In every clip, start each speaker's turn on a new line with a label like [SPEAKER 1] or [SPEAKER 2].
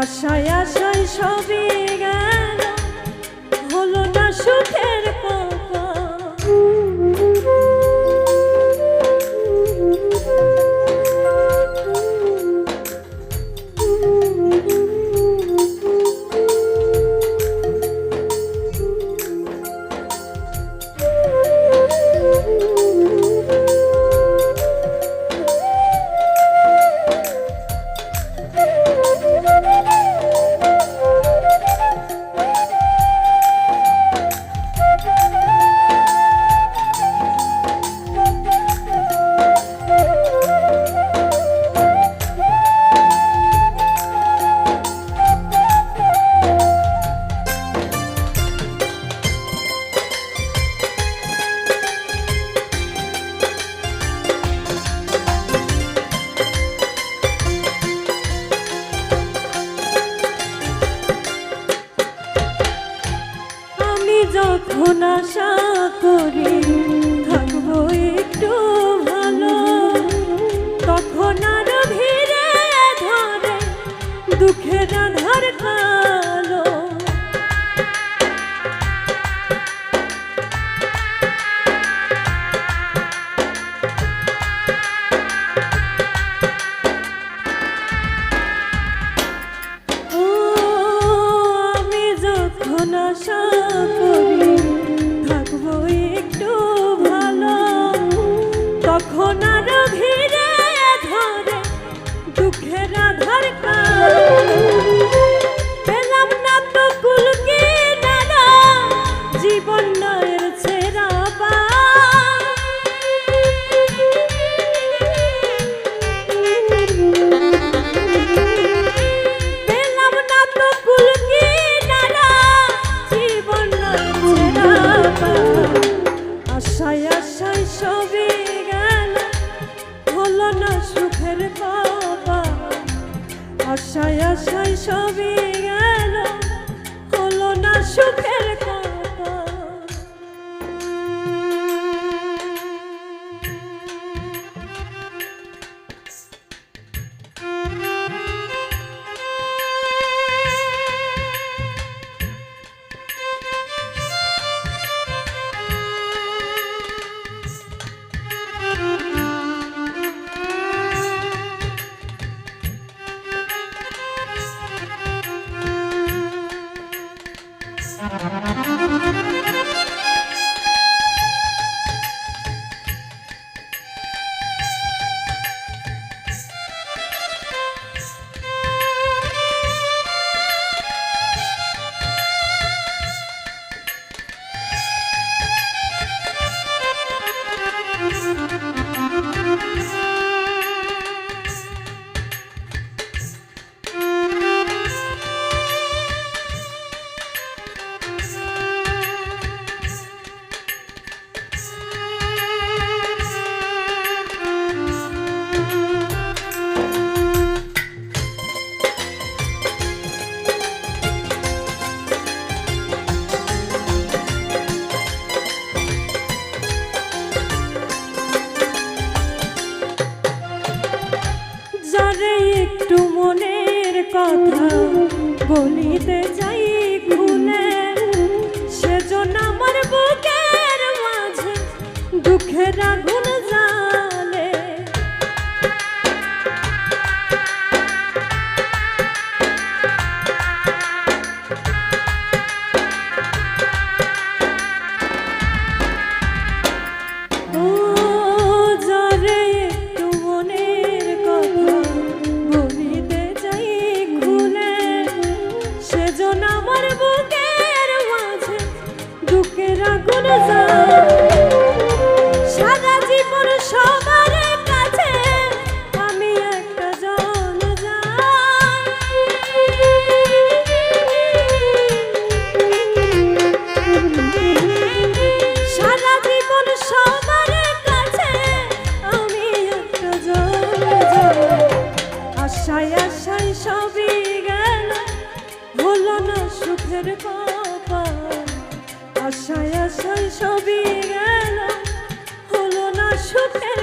[SPEAKER 1] আশায় আশায় সবই গেল। হলো না সুখে এখন আশা করি থাকব একটু ভালো। তখন আর ভিড়ে ধরে দুঃখের আধার খা আশায় আশায় সবই গেল। হলো না সুখের দিতে চাই খুলে সেজন্য আমার বুকের মাঝে দুঃখের আগুন সুখের কপাল আশায় আশায় সবই গেল। হলো না সুখের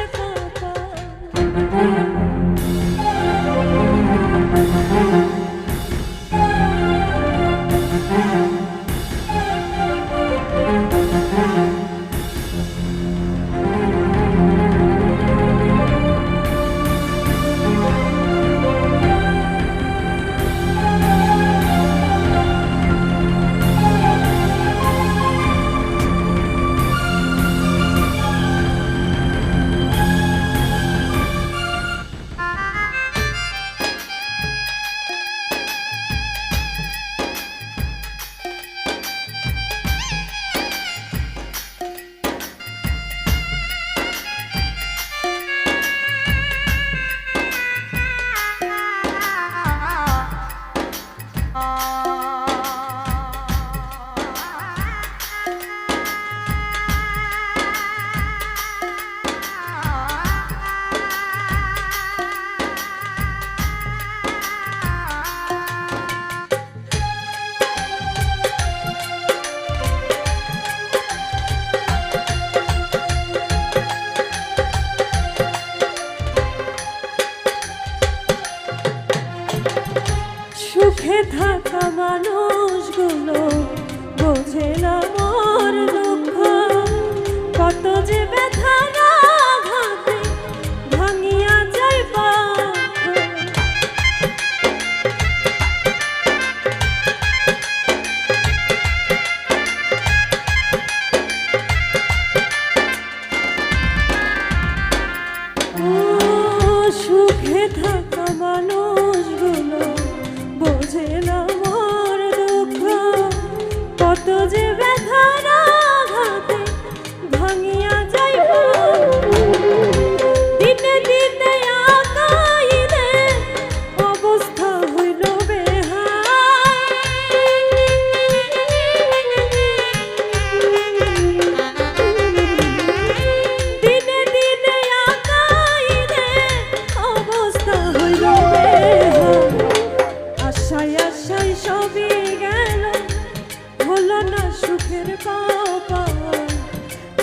[SPEAKER 1] था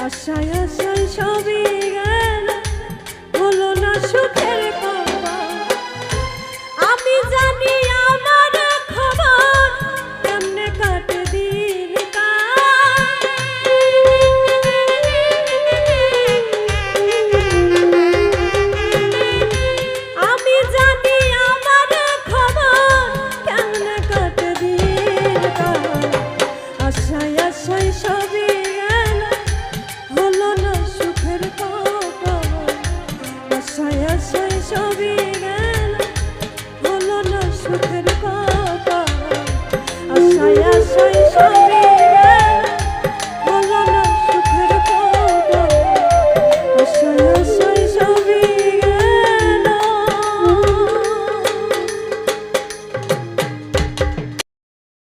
[SPEAKER 1] আশায় আশায় সবই 소리